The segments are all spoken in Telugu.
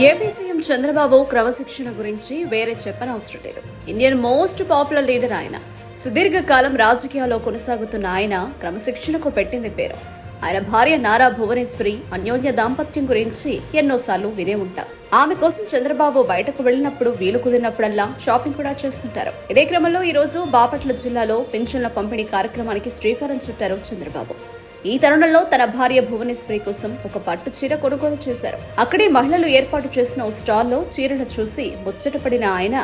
ఏపీ సీఎం చంద్రబాబు క్రమశిక్షణ గురించి వేరే చెప్పనవసరం లేదు ఇండియన్ మోస్ట్ పాపులర్ లీడర్ ఆయన. సుదీర్ఘకాలం రాజకీయాల్లో కొనసాగుతున్న ఆయన క్రమశిక్షణకు పెట్టింది పేరు. ఆయన భార్య నారా భువనేశ్వరి అన్యోన్య దాంపత్యం గురించి ఎన్నోసార్లు వినే ఉంటాం. ఆమె కోసం చంద్రబాబు బయటకు వెళ్ళినప్పుడు వీలు కుదిరినప్పుడల్లా షాపింగ్ కూడా చేస్తుంటారు. ఇదే క్రమంలో ఈ రోజు బాపట్ల జిల్లాలో పింఛన్ల పంపిణీ కార్యక్రమానికి శ్రీకారం చుట్టారు చంద్రబాబు. ఈ తరుణంలో తన భార్య భువనేశ్వరి కోసం ఒక పట్టు చీర కొనుగోలు చేశారు. అక్కడే మహిళలు ఏర్పాటు చేసిన ఓ స్టాల్లో చీరను చూసి ముచ్చటపడిన ఆయన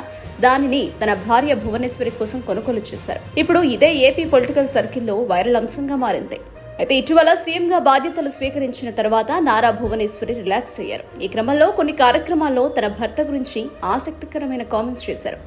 దానిని తన భార్య భువనేశ్వరి కోసం కొనుగోలు చేశారు. ఇప్పుడు ఇదే ఏపీ పొలిటికల్ సర్కిల్లో వైరల్ అంశంగా మారింది. అయితే ఇటీవల సీఎంగా బాధ్యతలు స్వీకరించిన తర్వాత నారా భువనేశ్వరి రిలాక్స్ అయ్యారు. ఈ క్రమంలో కొన్ని కార్యక్రమాల్లో తన భర్త గురించి ఆసక్తికరమైన కామెంట్స్ చేశారు.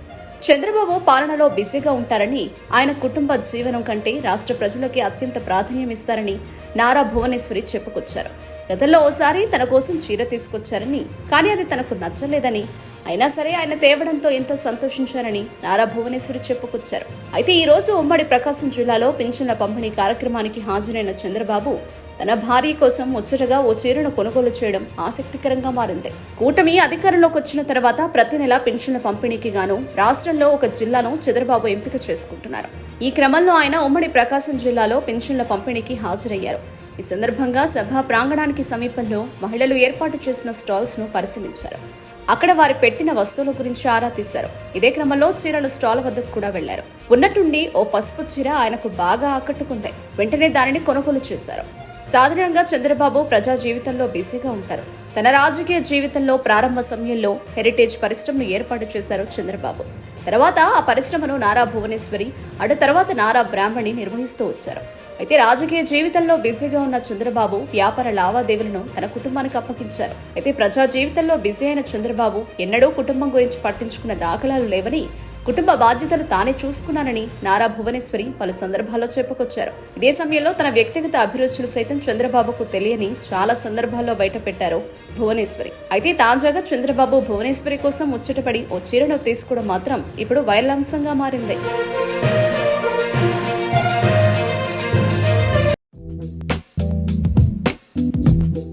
చంద్రబాబు పాలనలో బిజీగా ఉంటారని ఆయన కుటుంబ జీవనం కంటే రాష్ట్ర ప్రజలకి అత్యంత ప్రాధాన్యం ఇస్తారని నారా భువనేశ్వరి చెప్పుకొచ్చారు. గతంలో ఓసారి తన కోసం చీర తీసుకొచ్చారని కానీ అది తనకు నచ్చలేదని అయినా సరే ఆయన తేవడంతో ఎంతో సంతోషించారని నారా భువనేశ్వరి చెప్పుకొచ్చారు. అయితే ఈ రోజు ఉమ్మడి ప్రకాశం జిల్లాలో పింఛన్ల పంపిణీ కార్యక్రమానికి హాజరైన చంద్రబాబు తన భార్య కోసం ముచ్చటగా ఓ చీరను కొనుగోలు చేయడం ఆసక్తికరంగా మారింది. కూటమి అధికారంలోకి వచ్చిన తర్వాత ప్రతి నెల పెన్షన్ల పంపిణీకి గాను రాష్ట్రంలో ఒక జిల్లాను చంద్రబాబు ఎంపిక చేసుకుంటున్నారు. ఈ క్రమంలో ఆయన ఉమ్మడి ప్రకాశం జిల్లాలో పెన్షన్ల పంపిణీకి హాజరయ్యారు. ఈ సందర్భంగా సభ ప్రాంగణానికి సమీపంలో మహిళలు ఏర్పాటు చేసిన స్టాల్స్ను పరిశీలించారు. అక్కడ వారు పెట్టిన వస్తువుల గురించి ఆరా తీశారు. ఇదే క్రమంలో చీరల స్టాల్ వద్దకు కూడా వెళ్ళారు. ఉన్నట్టుండి ఓ పసుపు చీర ఆయనకు బాగా ఆకట్టుకుంది. వెంటనే దానిని కొనుగోలు చేశారు. సాధారణంగా చంద్రబాబు ప్రజా జీవితంలో బిజీగా ఉంటారు. తన రాజకీయ జీవితంలో ప్రారంభ సమయంలో హెరిటేజ్ పరిశ్రమను ఏర్పాటు చేశారు చంద్రబాబు. తర్వాత ఆ పరిశ్రమను నారా భువనేశ్వరి అటు తర్వాత నారా బ్రాహ్మణి నిర్వహిస్తూ వచ్చారు. అయితే రాజకీయ జీవితంలో బిజీగా ఉన్న చంద్రబాబు వ్యాపార లావాదేవీలను తన కుటుంబానికి అప్పగించారు. అయితే ప్రజా జీవితంలో బిజీ అయిన చంద్రబాబు ఎన్నడూ కుటుంబం గురించి పట్టించుకున్న దాఖలాలు లేవని కుటుంబ బాధ్యతలు తానే చూసుకున్నానని నారా భువనేశ్వరి పలు సందర్భాల్లో చెప్పుకొచ్చారు. ఇదే సమయంలో తన వ్యక్తిగత అభిరుచులు సైతం చంద్రబాబుకు తెలియని చాలా సందర్భాల్లో బయటపెట్టారు భువనేశ్వరి. అయితే తాజాగా చంద్రబాబు భువనేశ్వరి కోసం ముచ్చటపడి ఓ చీరను తీసుకోవడం మాత్రం ఇప్పుడు వైరల్ అంశంగా మారింది.